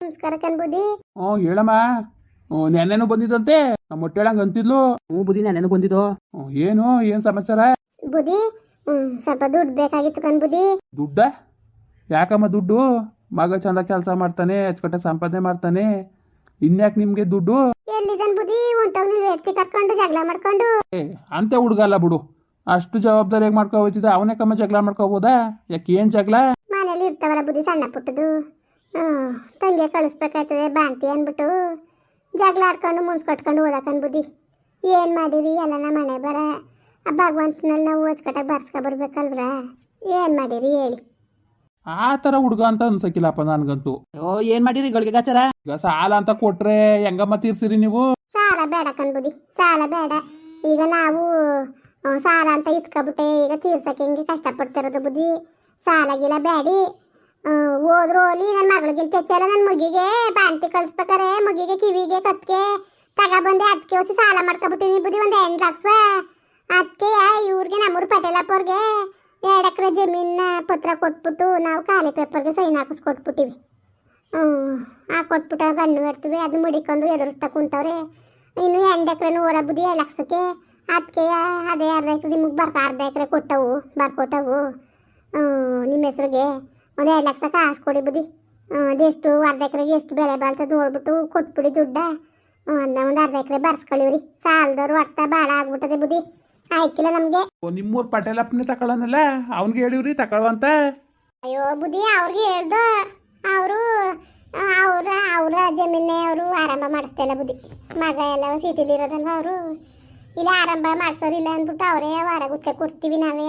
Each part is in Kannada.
ನಮಸ್ಕಾರ ಕನ್ಬುದಿ ಹ್ಞೂ ಹೇಳಮ್ಮ. ನೆನ್ನೆನು ಬಂದಿದಂತೆ ಬಂದಿದ್ದಂತೆ. ನಮ್ಮ ಹೊಟ್ಟೆಳಂಗೆ ಅಂತಿದ್ಲು. ಹ್ಞೂ ಬುದ್ಧಿ ನೆನ್ನೆನು ಬಂದಿದ್ದು. ಏನು? ಏನ್ ಸಮಾಚಾರ? ಹ್ಮ್ ಸ್ವಲ್ಪ ದುಡ್ಡು ಬೇಕಾಗಿತ್ತು ಕನ್ಬುದಿ ದುಡ್ಡ? ಯಾಕಮ್ಮ ದುಡ್ಡು? ಮಗ ಚಂದ ಕೆಲಸ ಮಾಡ್ತಾನೆ ಅಚ್ಚುಕಟ್ಟೆ ಸಂಪಾದನೆ ಮಾಡ್ತಾನೆ. ಇನ್ಯಾಕೆ ನಿಮ್ಗೆ ದುಡ್ಡು? ಎಲ್ಲಿದನ್ ಬುದಿ ಹೊಂಟೋಗ್ ನೀವು ವ್ಯಕ್ತಿ ಕರ್ಕೊಂಡು ಜಗಳ ಮಾಡ್ಕೊಂಡು. ಏ ಅಂತೆ ಹುಡುಗ ಅಲ್ಲ ಬಿಡು. ಅಷ್ಟು ಜವಾಬ್ದಾರಿಯಾಗಿ ಮಾಡ್ಕೊ ಹೋಗ್ತಿದ್ದ ಅವನೇ ಕಮ್ಮ ಜಗಳ ಮಾಡ್ಕೋಬೋದಾ ಯಾಕೆ ಏನ್ ಜಗಳ? ಮನೇಲಿ ಇರ್ತಾವಲ್ಲ ಬುದ್ಧಿ ಸಣ್ಣ ಪುಟ್ಟದು ಹ್ಮ್ ತಂಗಿ ಕಳಿಸ್ಬೇಕಾಯ್ತದೆ ಬಾಂತಿ ಅಂದ್ಬಿಟ್ಟು ಜಗಳ ಆಡ್ಕೊಂಡು ಮುನ್ಸ್ಕೊಟ್ಕೊಂಡು ಕಟ್ಕೊಂಡು ಬುದ್ಧಿ ಏನು ಮಾಡಿರಿ? ಎಲ್ಲ ನಮ್ಮ ಮನೆ ಬರ. ಆ ಭಗವಂತನಲ್ಲಿ ನಾವು ಓಚ್ಕಟ್ಟಾಗ ಬರ್ಸ್ಕೊ ಬರ್ಬೇಕಲ್ವ್ರ? ಏನು ಮಾಡಿರಿ ಹೇಳಿ. ಆ ಥರ ಹುಡುಗ ಅಂತ ಅನ್ಸಕ್ಕಿಲ್ಲಪ್ಪ ನನಗಂತೂ. ಓ ಏನ್ ಮಾಡಿರಿ ಗಳಿಗೆ ಗಾಚಾರ? ಈಗ ಸಾಲ ಅಂತ ಕೊಟ್ರೆ ಹೆಂಗಮ್ಮ ತೀರ್ಸಿರಿ ನೀವು? ಸಾಲ ಬೇಡ ಕಣ್ಬುದಿ ಸಾಲ ಬೇಡ. ಈಗ ನಾವು ಆ, ಸಾಲ ಅಂತ ಇಸ್ಕೊಬಿಟ್ಟೆ. ಈಗ ತೀರ್ಸಕ್ಕೆ ಹೆಂಗೆ ಕಷ್ಟಪಡ್ತಿರೋದು ಬುದ್ಧಿ? ಸಾಲ ಗೀಲ ಬೇಡಿ ಹೋದ್ರು ಹೋಲಿ ನನ್ನ ಮಗಳಿಗಿಂತ ಹೆಚ್ಚಲ್ಲ ನನ್ನ ಮುಗಿಗೆ ಬಾಂತಿ ಕಳಿಸ್ಬೇಕಾರೆ, ಮುಗಿಗೆ ಕಿವಿಗೆ ಕತ್ಕೆ ತಗ ಬಂದೆ ಅದಕ್ಕೆ ಹೊಸ ಸಾಲ ಮಾಡ್ಕೊಬಿಟ್ಟಿನಿ ಬುದ್ಧಿ, ಒಂದು ಎಂಟು ಲಕ್ಷ ಅದಕ್ಕೆ ಇವ್ರಿಗೆ ನಮ್ಮೂರು ಪಟೇಲಪ್ಪವ್ರಿಗೆ ಎರಡು ಎಕರೆ ಜಮೀನ ಪತ್ರ ಕೊಟ್ಬಿಟ್ಟು ನಾವು ಖಾಲಿ ಪೇಪರ್ಗೆ ಸೈನ್ ಹಾಕಿಸ್ಕೊಟ್ಬಿಟ್ಟಿವಿ ಹ್ಞೂ, ಆ ಕೊಟ್ಬಿಟ್ಟು ಗಣ್ಣು ಇಡ್ತೀವಿ ಅದು ಮುಡಿಕೊಂಡು ಎದುರಿಸ್ತಾ ಕುಂತವ್ರೆ. ಇನ್ನು ಎಂಟು ಎಕರೆ ನೂರ ಬುದ್ಧಿ, ಎರಡು ಲಕ್ಷಕ್ಕೆ ಅದಕ್ಕೆ ಅದೇ ಅರ್ಧ ಎಕರೆ ನಿಮಗೆ ಬರ್ಕ, ಅರ್ಧ ಎಕರೆ ಕೊಟ್ಟವು, ಬರ್ಕೊಟ್ಟವು. ನಿಮ್ಮ ಹೆಸ್ರಿಗೆ. ಒಂದು ಎರಡು ಲಕ್ಷ ಕಾಸು ಕೊಡಿ ಬುದ್ಧಿ. ಅದೆಷ್ಟು ಅರ್ಧ ಎಕರೆಗೆ ಎಷ್ಟು ಬೆಲೆ ಬಾಳ್ತದೆ ನೋಡ್ಬಿಟ್ಟು ಕೊಟ್ಬಿಡಿ ದುಡ್ಡ. ಒಂದು ಒಂದು ಅರ್ಧ ಎಕರೆ ಬರ್ಸ್ಕೊಳ್ಳಿವ್ರಿ ಸಾಲದವ್ರು ಅರ್ಥ ಭಾಳ ಆಗ್ಬಿಟ್ಟದೆ ಬುದ್ಧಿ. ಆಯ್ಕಿಲ್ಲ ನಮಗೆ. ನಿಮ್ಮೂರು ಪಟೇಲಪ್ಪನೇ ತಗೊಳ್ಳೋನಲ್ಲ ಅವ್ನಿಗೆ ಹೇಳಿವ್ರಿ ತಗೊಳ್ಳುವಂತ ಅಯ್ಯೋ ಬುದ್ಧಿ ಅವ್ರಿಗೆ ಹೇಳ್ದು. ಅವರು ಅವ್ರ ಅವರ ಜಮೀನೇ ಅವರು ಆರಂಭ ಮಾಡಿಸ್ತಿಲ್ಲ ಬುದ್ಧಿ. ಮಗ ಎಲ್ಲ ಸಿಟಿಲಿ ಇರೋದಲ್ವ ಅವರು. ಇಲ್ಲ ಆರಂಭ ಮಾಡಿಸೋರಿಲ್ಲ ಅಂದ್ಬಿಟ್ಟು ಅವರೇ ವಾರ ಗುತ್ತೆ ಕೊಡ್ತೀವಿ ನಾವೇ.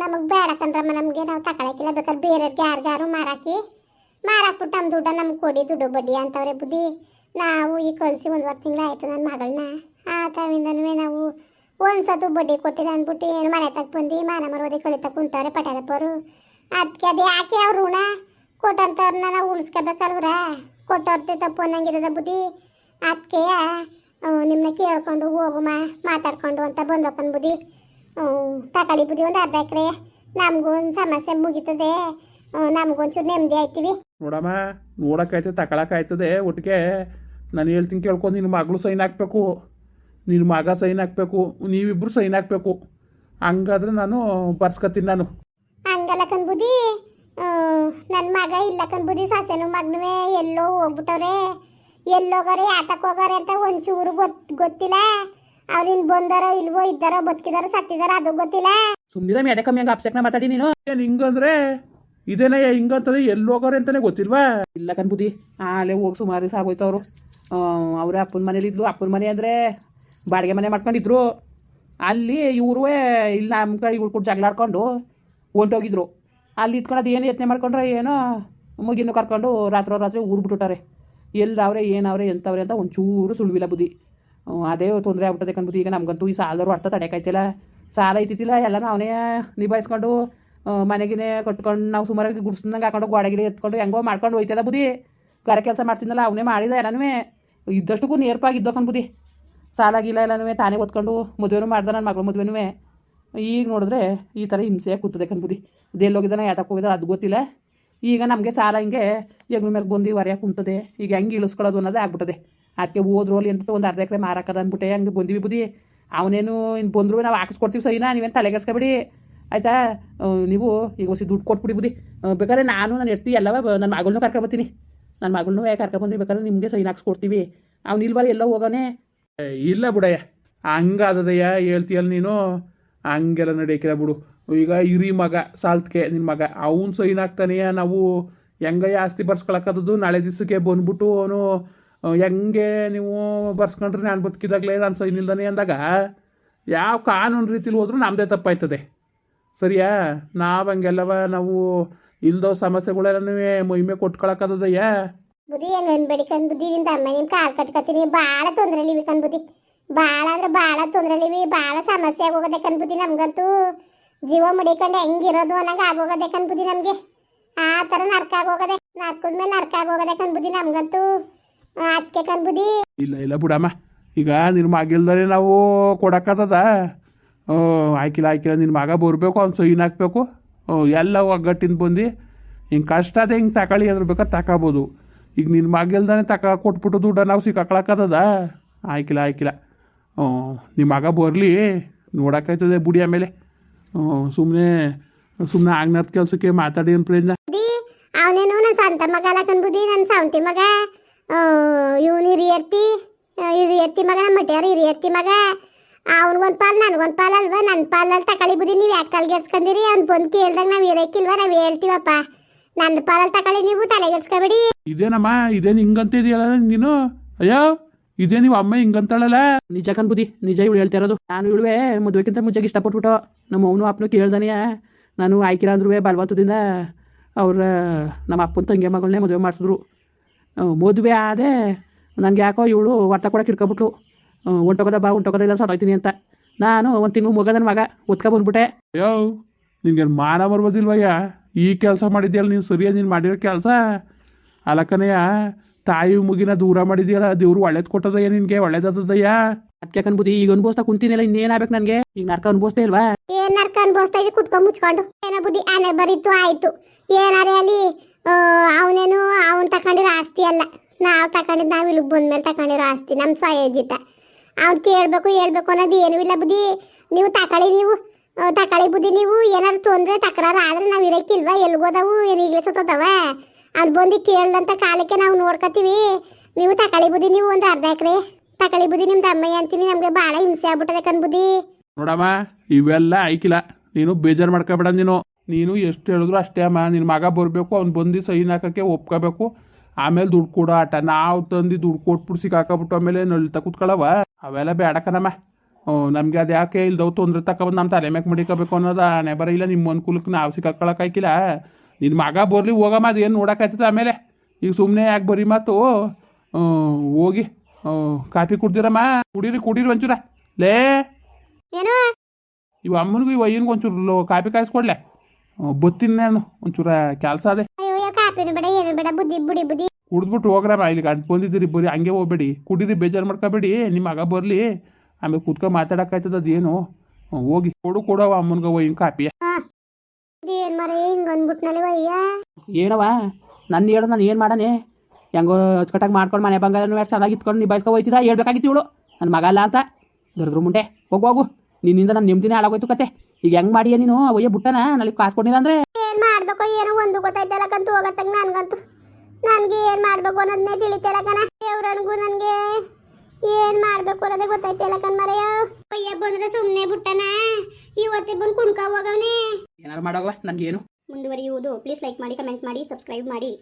ನಮಗೆ ಬೇಡ ಕಣ್ರಮ್ಮ ನಮಗೆ ನಾವು ತಗೊಳಕಿಲ್ಲ. ಬೇಕಾದ್ರೆ ಬೇರೆಯವ್ರಿಗೆ ಯಾರಿಗಾರು ಮಾರಾಕಿ ಮಾರಾಕ್ಬಿಟ್ಟು ನಮ್ಮ ದುಡ್ಡ ನಮ್ಗೆ ಕೊಡಿ, ದುಡ್ಡು ಬಡ್ಡಿ ಅಂತವ್ರೆ ಬುದ್ಧಿ. ನಾವು ಈ ಕಳಿಸಿ ಒಂದುವರೆ ತಿಂಗಳು ಆಯಿತು ನನ್ನ ಮಗಳನ್ನ ಆ ತಾವಿಂದನೂ ನಾವು ಒಂದ್ಸತು ಬಡ್ಡಿ ಕೊಟ್ಟಿಲ್ಲ ಅಂದ್ಬಿಟ್ಟು ಏನು ಮನೆ ತಕ್ಕ ಬಂದು, ಮಾನ ಮರೋದಿ ಕಳಿತ ಕುಂತವ್ರೆ ಪಟೇಲಪ್ಪರು ಅದಕ್ಕೆ ಅದು ಯಾಕೆ ಅವ್ರ ಋಣ? ಕೊಟ್ಟಂಥವ್ರನ್ನ ನಾವು ಉಳಿಸ್ಕೋಬೇಕಲ್ವ್ರ ಕೊಟ್ಟವ್ರದ್ದು ತಪ್ಪು ಅನ್ನಂಗಿರದ ಬುದ್ಧಿ. ಅದಕ್ಕೆ ನಿಮ್ಮನ್ನ ಕೇಳ್ಕೊಂಡು ಹೋಗುಮ್ಮ ಮಾತಾಡ್ಕೊಂಡು ಅಂತ ಬಂದಪ್ಪನ ಬುದ್ಧಿ. ಹ್ಮ್, ತಕೊಳ್ಳಿ ಬುದ್ಧಿ ಒಂದು ಅರ್ಧ ಎಕರೆ. ನಮಗೊಂದು ಸಮಸ್ಯೆ ಮುಗೀತದೆ. ನಮಗೊಂಚೂರು ನೆಮ್ಮದಿ ಆಯ್ತೀವಿ. ನೋಡಮ್ಮ ನೋಡೋಕ್ಕಾಯ್ತದೆ ತಗೊಳಕ್ಕಾಯ್ತದೆ ಒಟ್ಟಿಗೆ. ನಾನು ಹೇಳ್ತೀನಿ ಕೇಳ್ಕೊಂಡು ನಿನ್ನ ಮಗಳು ಸೈನ್ ಹಾಕ್ಬೇಕು. ನಿನ್ನ ಮಗ ಸೈನ್ ಹಾಕ್ಬೇಕು. ನೀವಿಬ್ಬರು ಸೈನ್ ಹಾಕ್ಬೇಕು. ಹಂಗಾದ್ರೆ ನಾನು ಬರ್ಸ್ಕೊತೀನಿ ನಾನು. ಹಂಗಲ್ಲ ಕನ್ಬುದಿ ನನ್ನ ಮಗ ಇಲ್ಲ ಕನ್ಬುದಿ ಸೊಸೆನು ಮಗನುವೆ ಎಲ್ಲೋ ಹೋಗ್ಬಿಟ್ಟವ್ರೆ. ಎಲ್ಲೋಗಾರೆ ಆಟಕ್ಕೆ ಹೋಗಾರೆ ಅಂತ ಒಂಚೂರು ಗೊತ್ ಗೊತ್ತಿಲ್ಲ. ಅವ್ರಿನ್ ಬಂದಾರ ಇಲ್ವೋ ಇದ್ದಾರ ಬದುಕಿದಾರ ಸತ್ತಿದಾರ ಅದು ಗೊತ್ತಿಲ್ಲ. ಸುಮ್ನಿರ ಮೇಡೆ ಕಮ್ಮಿ ಹಂಗ ಅಪ್ಸಕ್ನ ಮಾತಾಡಿ ನೀನು. ಏನು ಹಿಂಗಂದ್ರೆ ಇದೇನೇ ಹಿಂಗಂತದೆ ಎಲ್ಲಿ ಹೋಗೋರೆ ಅಂತಾನೆ ಗೊತ್ತಿಲ್ವಾ? ಇಲ್ಲ ಕನ್ಬುದಿ ಆಲೆ ಹೋಗಿ ಸುಮಾರು ದಿವಸ ಆಗೋಯ್ತು ಅವರು. ಅವ್ರ ಅಪ್ಪನ ಮನೇಲಿ ಇದ್ಲು ಅಪ್ಪನ ಮನೆ ಅಂದರೆ ಬಾಡಿಗೆ ಮನೆ ಮಾಡ್ಕೊಂಡಿದ್ರು. ಅಲ್ಲಿ ಇವರು ಇಲ್ಲಿ ನಮ್ಮ ಕಡೆ ಇವ್ರು ಕೂಡ ಜಗಳ ಆಡ್ಕೊಂಡು ಹೊಂಟೋಗಿದ್ರು. ಅಲ್ಲಿ ಇದ್ಕೊಂಡು ಅದು ಏನು ಯತ್ನೆ ಮಾಡ್ಕೊಂಡ್ರೆ ಏನೋ ಮುಗಿನೂ ಕರ್ಕೊಂಡು ರಾತ್ರಿ ರಾತ್ರಿ ಊರು ಬಿಟ್ಟುಟ್ಟಾರೆ ಎಲ್ಲವ್ರೆ ಏನವ್ರೆ ಎಂಥವ್ರೆ ಅಂತ ಒಂಚೂರು ಸುಳ್ವಿಲ್ಲ ಬುದ್ಧಿ. ಅದೇ ತೊಂದರೆ ಆಗ್ಬಿಟ್ಟದೆ ಕಣ್ ಈಗ ನಮಗಂತೂ ಈ ಸಾಲದವ್ರು ಅರ್ಥ ತಡೆಕಾಯ್ತಿಲ್ಲ. ಸಾಲ ಐತಿತ್ತಿಲ್ಲ, ಎಲ್ಲನೂ ಅವನೇ ನಿಭಾಯಿಸ್ಕೊಂಡು ಮನೆಗಿನೇ ಕಟ್ಕೊಂಡು ನಾವು ಸುಮಾರಾಗಿ ಗುಡ್ಸ್ದಂಗೆ ಹಾಕೊಂಡು ಗೋಡೆ ಗಿಡ ಎತ್ಕೊಂಡು ಹೆಂಗೋ ಮಾಡ್ಕೊಂಡು ಹೋಯ್ತದ ಬುದ್ಧಿ. ಕರೆ ಕೆಲಸ ಮಾಡ್ತಿದ್ನಲ್ಲ, ಅವನೇ ಮಾಡಿದ ಎಲ್ಲನೂ ಇದ್ದಷ್ಟಕ್ಕೂ ನೇರ್ಪಾಗಿ ಇದ್ದೋಕನ್ ಬುದ್ಧಿ. ಸಾಲ ಗೀಲ ಎಲ್ಲನೂ ತಾನೇ ಓದ್ಕೊಂಡು ಮದುವೆನೂ ಮಾಡ್ದೆ ನನ್ನ ಮಗಳು ಮದುವೆನೂ ಈಗ ನೋಡಿದ್ರೆ ಈ ಥರ ಹಿಂಸೆ ಕೂತದೆ ಕಣ್ ದೇಲ್ ಇದೆಲ್ಲೋಗಿದ್ದಾನೆ ಯಾತಕ್ಕೆ ಹೋಗಿದ್ದಾನೆ ಅದು ಗೊತ್ತಿಲ್ಲ. ಈಗ ನಮಗೆ ಸಾಲ ಹಿಂಗೆ ಎಗ್ರ ಮೇಲೆ ಬಂದು ಹೊರ್ಯಾಕೆ ಕುಂತದೆ. ಈಗ ಹೆಂಗೆ ಇಳಿಸ್ಕೊಳ್ಳೋದು ಅನ್ನೋದೇ ಆಗ್ಬಿಟ್ಟದೆ. ಅದಕ್ಕೆ ಹೋದ್ರು ಅಲ್ಲಿ ಅಂತ ಒಂದು ಅರ್ಧ ಎಕರೆ ಮಾರಾಕದ ಅಂದ್ಬಿಟ್ಟೆ ಹಂಗೆ ಬಂದಿವಿ ಬುದಿ. ಅವನೇನು ಇನ್ನು ಬಂದರು ನಾವು ಹಾಕಿಸ್ಕೊಡ್ತೀವಿ ಸರಿನಾ ನೀವೇನು ತಲೆಗೆಡ್ಸ್ಕೊಬೇಡಿ ಆಯಿತಾ? ನೀವು ಈಗ ಹೊಸಿ ದುಡ್ಡು ಕೊಟ್ಬಿಡಿ ಬುದ್ಧಿ. ಆ, ಬೇಕಾದ್ರೆ ನಾನು ನಾನು ಎಡ್ತಿ ಎಲ್ಲವ ನನ್ನ ಮಗಳನ್ನೂ ಕರ್ಕೊಬತ್ತೀನಿ ನನ್ನ ಮಗಳನ್ನೂ ಕರ್ಕೊಬಂದು ಬೇಕಾದ್ರೆ ನಿಮಗೆ ಸೈನ್ ಹಾಕ್ಸ್ಕೊಡ್ತೀವಿ ಅವ್ನು ಇಲ್ವಲ್ಲ ಎಲ್ಲ ಹೋಗೋನೆ ಇಲ್ಲ ಬಿಡಯ್ಯ. ಹಂಗಾದದಯ್ಯ ಹೇಳ್ತೀಯಲ್ಲ ನೀನು? ಹಂಗೆಲ್ಲ ನಡೀಕಿರ ಬಿಡು. ಈಗ ಇರಿ ಮಗ ಸಾಲ್ತ್ಕೆ ನಿನ್ನ ಮಗ. ಅವನು ಸೈನ್ ಹಾಕ್ತಾನೆಯ ನಾವು? ಹೆಂಗಯ್ಯ ಆಸ್ತಿ ಬರ್ಸ್ಕೊಳಕ್ಕದ್ದು ನಾಳೆ ದಿವಸಕ್ಕೆ ಬಂದ್ಬಿಟ್ಟು ಅವನು ಹೆಂಗೆ ನೀವು ಬರ್ಸ್ಕೊಂಡ್ರೆ ನಾನು ಬದುಕಿದಾಗಲೇ ನಾನು ಸೈನ್ ಅಂದಾಗ, ಯಾವ ಕಾನೂನು ರೀತಿಲಿ ಹೋದ್ರೂ ನಮ್ಮದೇ ತಪ್ಪಾಯ್ತದೆ. ಸರಿಯಾ? ನಾವು ಹಂಗೆಲ್ಲವ ನಾವು ಇಲ್ದೋ ಸಮಸ್ಯೆಗಳೆಲ್ಲನೂ ಮಹಿಮೆ ಕೊಟ್ಕೊಳಕ್ಕದಯ್ಯ ಬುದ್ಧಿ ಏನು ಅನ್ಬೇಡಿ ಕಣ್ ಬುದ್ಧಿ ನಿಮ್ ತಮ್ಮ ನಿಮ್ ಕಾಲ್ ಕಟ್ಕತ್ತೀನಿ ಭಾಳ ತೊಂದ್ರೆಲಿವಿ ಕಣ್ ಬುದ್ಧಿ. ಭಾಳ ಅಂದ್ರೆ ಭಾಳ ತೊಂದ್ರೆಲಿವಿ ಭಾಳ ಸಮಸ್ಯೆ ಆಗೋಗದೆ ಕಣ್ ಬುದ್ಧಿ ನಮ್ಗಂತೂ. ಜೀವ ಮುಡಿಕೊಂಡು ಹೆಂಗಿರೋದು ಅನ್ನಂಗೆ ಆಗೋಗದೆ ಕಣ್ ಬುದ್ಧಿ ನಮಗೆ. ಆ ಥರ ನರ್ಕ ಆಗೋಗದೆ ನರ್ಕದ ಮೇಲೆ ನರ್ಕ ಆಗೋಗದೆ ಕಣ್ ಬುದ್ಧಿ ನಮ್ಗಂತೂ. ಅದಕ್ಕೆ ಇಲ್ಲ ಇಲ್ಲ ಬಿಡಮ್ಮ. ಈಗ ನಿನ್ನ ಮಗಿಲ್ದರೆ ನಾವು ಕೊಡಕ್ಕತ್ತದ. ಆಯ್ಕಿಲ್ಲ ಆಯ್ಕಿಲ್ಲ ನಿನ್ನ ಮಗ ಬರಬೇಕು ಅವ್ನು ಸೈನ್ ಹಾಕ್ಬೇಕು. ಹ್ಞೂ, ಎಲ್ಲ ಒಗ್ಗಟ್ಟಿಂದ ಬಂದು. ಹಿಂಗೆ ಕಷ್ಟ ಅದೇ ಹಿಂಗೆ ತಗೊಳ್ಳಿ ಅದ್ರ ಬೇಕಾದ್ರೆ ತಗೋಬೋದು ಈಗ ನಿನ್ನ ಮಗಿಲ್ದಾನೆ ತಕ ಕೊಟ್ಬಿಟ್ಟು ದುಡ್ಡ ನಾವು ಸಿಕ್ಕಾಕೊಳಕ್ಕದ ಆಯ್ಕಿಲ್ಲ ಆಯ್ಕಿಲ್ಲ ಹ್ಞೂ ನಿಮ್ಮ ಮಗ ಬರಲಿ. ನೋಡೋಕ್ಕಾಯ್ತದೆ ಬುಡಿ ಆಮೇಲೆ. ಸುಮ್ಮನೆ ಸುಮ್ಮನೆ ಆಗ್ನದ ಕೆಲಸಕ್ಕೆ ಮಾತಾಡಿ ಏನು ಪ್ರಯೋಜನ? ಅವನೇನು ನನ್ನ ಸ್ವಂತ ಮಗ ಅಲ್ಲ ಬುದ್ಧಿ ನನ್ನ ಸಂತಿ ಮಗ. ಇವನು ಹಿರಿಯರ್ತಿ ಹಿರಿಯರ್ತಿ ಮಗ ನಮ್ಮ ಮಟ್ಯಾರ ಹಿರಿಯರ್ತಿ ಮಗ. ಅವ್ನಿಗೊಂದು ಪಾಲ್ ನನಗೊಂದು ಪಾಲ್ ಅಲ್ವಾ? ನನ್ನ ಪಾಲಲ್ಲಿ ತಗೊಳ್ಳಿ ಬುದ್ಧಿ ನೀವು ಯಾಕೆ ತಲೆಗೆಡ್ಸ್ಕೊಂಡಿರಿ ಅವ್ನು ಬಂದು ಕೇಳಿದಾಗ ನಾವು ಇರೋಕ್ಕಿಲ್ವ? ನಾವು ಹೇಳ್ತೀವಪ್ಪ. ನನ್ನ ಪಾಲಲ್ಲಿ ತಗೊಳ್ಳಿ ನೀವು ತಲೆಗೆಡ್ಸ್ಕೊಬೇಡಿ. ಇದೇನಮ್ಮ? ಇದೇನು ಹಿಂಗಂತಿದೆಯಲ್ಲ ನೀನು? ಅಯ್ಯೋ ಇದೇ ನೀವು ಅಮ್ಮ ಹಿಂಗಂತಾಳಲ್ಲ? ನಿಜ ಕಂಬುದಿ ನಿಜ ಇವಳು ಹೇಳ್ತಾ ಇರೋದು. ನಾನು ಇವಳುವೆ ಮದುವೆಗಿಂತ ಮುಂಚೆಗೆ ಇಷ್ಟಪಟ್ಬಿಟ್ಟು ನಮ್ಮ ಅವನು ಅಪ್ಪನು ಕೇಳ್ದಾನೆ. ನಾನು ಆಯ್ಕಿರ ಅಂದ್ರೂ ಬಲವಂತದಿಂದ ಅವ್ರ ನಮ್ಮ ಅಪ್ಪನ ತಂಗಿ ಮಗಳನ್ನೇ ಮದುವೆ ಮಾಡಿಸಿದ್ರು. ಮದುವೆ ಆದೆ ನನಗೆ ಯಾಕೋ ಇವಳು ವರ್ತ ಕೊಡಕ್ಕೆ ಇಟ್ಕೊಬಿಟ್ಲು ಒಂಟೋಗದ ಬಾ ಒಂಟೋಗದ ಇಲ್ಲ ಸತ್ತೋಯ್ತೀನಿ ಅಂತ. ನಾನು ಒಂದು ತಿಂಗಳು ಮಗ ನನ್ನ ಮಗ ಒತ್ಕೊ ಬಂದ್ಬಿಟ್ಟೆ. ಅಯ್ಯೋ ನಿನ್ಗೆ ಮಾನ ಬರ್ಬೋದಿಲ್ವಯ್ಯ? ಈ ಕೆಲಸ ಮಾಡಿದ್ಯಲ್ಲ ನೀನು ಸರಿಯಾಗಿ ನೀನು ಮಾಡಿರೋ ಕೆಲಸ? ಅಲಕ್ಕನಯ್ಯ ತಾಯಿ ಮುಗಿನ ದೂರ ಮಾಡಿದ್ಯಲ್ಲ ದೇವ್ರು ಒಳ್ಳೇದು ಕೊಟ್ಟದಯ್ಯ ನಿನಗೆ ಒಳ್ಳೇದದಯ್ಯ ಅದಕ್ಕೆ ಬುದ್ಧಿ ಈಗ ಅನ್ಬೋಸ್ತಾ ಕುಂತೀನಿಲ್ಲ ಇನ್ನೇನಾಗ್ಬೇಕು ನನಗೆ? ಈಗ ನರ್ಕ ಅನ್ಬೋಸ್ತಾ ಇಲ್ವಾ? ಏನ್ ನರ್ಕ ಅನ್ಭವಿಸ್ತಾ ಇದ್ದೆ? ಕುತ್ಕೊಂಡ್ ಮುಚ್ಕೊಂಡು. ಏನೋ ಬುದ್ಧಿ ಆನೆ ಬರೀತು ಆಯ್ತು. ಏನಾರೇ ಅಲ್ಲಿ ಅವನೇನು, ಅವ್ನು ತಗೊಂಡಿರೋ ಆಸ್ತಿ ಅಲ್ಲ. ನಾವು ತಗೊಂಡಿದ್ದು ನಾವು ಇಲ್ಲಿಗೆ ಬಂದ್ಮೇಲೆ ತಗೊಂಡಿರೋ ಆಸ್ತಿ ನಮ್ಮ ಸ್ವಯೋಜಿತ. ಅವ್ನು ಕೇಳಬೇಕು, ಹೇಳ್ಬೇಕು ಅನ್ನೋದು ಏನೂ ಇಲ್ಲ ಬುದ್ಧಿ. ನೀವು ತಕೊಳ್ಳಿ ನೀವು ತಕೊಳ್ಳಿ ಬುದ್ಧಿ ನೀವು. ಏನಾದ್ರು ತೊಂದರೆ, ತಕರಾರು ಆದ್ರೆ ನಾವು ಇರೋಕ್ಕಿಲ್ವಾ? ಎಲ್ಗೋದವು ಏನು ಈಗಲೇ ಸತ್ತೋದವ? ಅವ್ನು ಬಂದು ಕೇಳ್ದಂತ ಕಾಲಕ್ಕೆ ನಾವು ನೋಡ್ಕೊತೀವಿ. ನೀವು ತಕೊಳ್ಳಿ ಬುದ್ಧಿ ನೀವು ಒಂದು ಅರ್ಧ ಎಕರೆ. ತಕೊಳ್ಳಿ ಬುದ್ಧಿ ನಿಮ್ದು ಅಮ್ಮಯ್ಯ ಅಂತೀನಿ, ನಮಗೆ ಭಾಳ ಹಿಂಸೆ ಆಗ್ಬಿಟ್ಟದೆ ಕಣ್ ಬುದ್ಧಿ. ನೋಡಮ್ಮ, ಇವೆಲ್ಲ ಆಯ್ಕಿಲ್ಲ. ನೀನು ಬೇಜಾರು ಮಾಡ್ಕೊಬೇಡ ನೀನು. ನೀನು ಎಷ್ಟು ಹೇಳಿದ್ರು ಅಷ್ಟೇ ಅಮ್ಮ. ನಿನ್ನ ಮಗ ಬರಬೇಕು ಅವ್ನು ಬಂದು ಸೈನ್ ಹಾಕೋಕ್ಕೆ ಒಪ್ಕೋಬೇಕು. ಆಮೇಲೆ ದುಡ್ಡು ಕೊಡೋ ಆಟ. ನಾವು ತಂದು ದುಡ್ಡು ಕೊಟ್ಬಿಟ್ಟು ಸಿಕ್ಕಾಕೊಬಿಟ್ಟು ಆಮೇಲೆ ನಳ್ತಾ ಕೂತ್ಕೊಳ್ಳವ ಅವೆಲ್ಲ ಬೇಡಕ್ಕನಮ್ಮ ನಮಗೆ ಅದು ಯಾಕೆ ಇಲ್ದವು ತೊಂದರೆ ತಗೊಬಂದು ನಮ್ಮ ತಲೆ ಮ್ಯಾಕೆ ಮಡಿಕೋಬೇಕು ಅನ್ನೋದು ಆನೆ ಬರ ಇಲ್ಲ. ನಿಮ್ಮ ಅನುಕೂಲಕ್ಕೆ ನಾವು ಸಿಕ್ಕಾಕೊಳಕ್ಕಾಯ್ಕಿಲ್ಲ ನಿನ್ನ ಮಗ ಬರಲಿ ಹೋಗಮ್ಮ. ಅದು ಏನು ನೋಡೋಕ್ಕಾಯ್ತದ ಆಮೇಲೆ? ಈಗ ಸುಮ್ಮನೆ ಯಾಕೆ ಬರೀ ಮಾತು? ಹೋಗಿ. ಕಾಫಿ ಕುಡ್ದಿರಮ್ಮ. ಕುಡೀರಿ ಕುಡೀರಿ ಒಂಚೂರ. ಲೇ. ಇವ ಅಮ್ಮನಿಗೂ ಇವ ಒಂಚೂರು ಕಾಪಿ ಕಾಯಿಸ್ಕೊಡ್ಲೆ. ಹ್ಮ್, ಬತ್ತೀನಿ ನಾನು ಒಂಚೂರ ಕೆಲಸ ಅದೇ ಕಾಪಿನೂ ಬೇಡ ಏನು ಬೇಡ ಬುದ್ಧಿ ಬುಡಿ ಕುಡಿದ್ಬಿಟ್ಟು ಹೋಗ್ರಮ್ಮ ಇಲ್ಲಿ ಗಂಟು ಬಂದಿದ್ದೀರಿ ಬರಿ ಹಂಗೆ ಹೋಗ್ಬೇಡಿ. ಕುಡೀರಿ ಬೇಜಾರು ಮಾಡ್ಕೋಬೇಡಿ ನಿಮ್ಮ ಮಗ ಬರಲಿ. ಆಮೇಲೆ ಕೂತ್ಕೊಂಡು ಮಾತಾಡೋಕ್ಕಾಯ್ತದ ಅದೇನು ಹೋಗಿ. ಕೊಡು ಕೊಡವ ಅಮ್ಮನ್ಗ ಹಿಂಗೆ ಕಾಪಿ. ಏನ್ ಮರ ಹಿಂಗ್ ಅಯ್ಯ? ಏನವ ನನ್ನ ಹೇಳು ನಾನು ಏನು ಮಾಡಾನೆ? ಹೆಂಗೋ ಅಚ್ಚುಕಟ್ಟಾಗಿ ಮಾಡ್ಕೊಂಡು ಮನೆ ಬಂಗಾರ ಚೆನ್ನಾಗಿ ಇತ್ಕೊಂಡು ನಿಭಾಯಿಸ್ಕೊ ಹೋಯ್ತಿದ್ದ? ಹೇಳ್ಬೇಕಾಗಿತ್ತು ಇವಳು. ನನ್ನ ಮಗ ಅಲ್ಲ ಅಂತ. ದೊಡ್ಡದ್ರ ಮುಂಡೆ. ಹೋಗು ಹೋಗು. ನಿನ್ನಿಂದ ನಾನು ನೆಮ್ಮದಿನೇ ಹಾಳಾಗೋಯ್ತು ಕತೆ. ಈಗ ಹೆಂಗ್ ಮಾಡಿಯ ನೀನು? ಒಯ್ಯ ಬುಟ್ಟನ? ನನಗೆ ಕಾಸು ಕೊಡಿಲ್ಲ ಅಂದ್ರೆ? ಏನ್ ಮಾಡ್ಬೇಕು? ಏನೋ ಒಂದು ಗೊತ್ತಾಯ್ತಲ್ಲ ಕಂತು ಹೋಗತ್ತಾಗ ನನ್ಗಂತೂ. ನನ್ಗೆ ಏನ್ ಮಾಡ್ಬೇಕು ಅನ್ನೋದನ್ನೇ ತಿಳಿತಿಲ್ಲ ಕಣ. ದೇವ್ರನ್ಗೂ ನನ್ಗೆ ಏನ್ ಮಾಡ್ಬೇಕು ಅನ್ನೋದೇ ಗೊತ್ತಾಯ್ತಿಲ್ಲ ಕಣ್ ಮರೆಯ. ಅಯ್ಯ ಬಂದ್ರೆ ಸುಮ್ನೆ ಬುಟ್ಟನ? ಇವತ್ತೇ ಬಂದು ಕುಣ್ಕ ಹೋಗವ್ನೆ. ಏನಾರು ಮಾಡೋಗವ ನನ್ಗೇನು? ಮುಂದುವರಿಯುವುದು. ಪ್ಲೀಸ್ ಲೈಕ್ ಮಾಡಿ ಕಮೆಂಟ್ ಮಾಡಿ ಸಬ್ಸ್ಕ್ರೈಬ್ ಮಾಡಿ.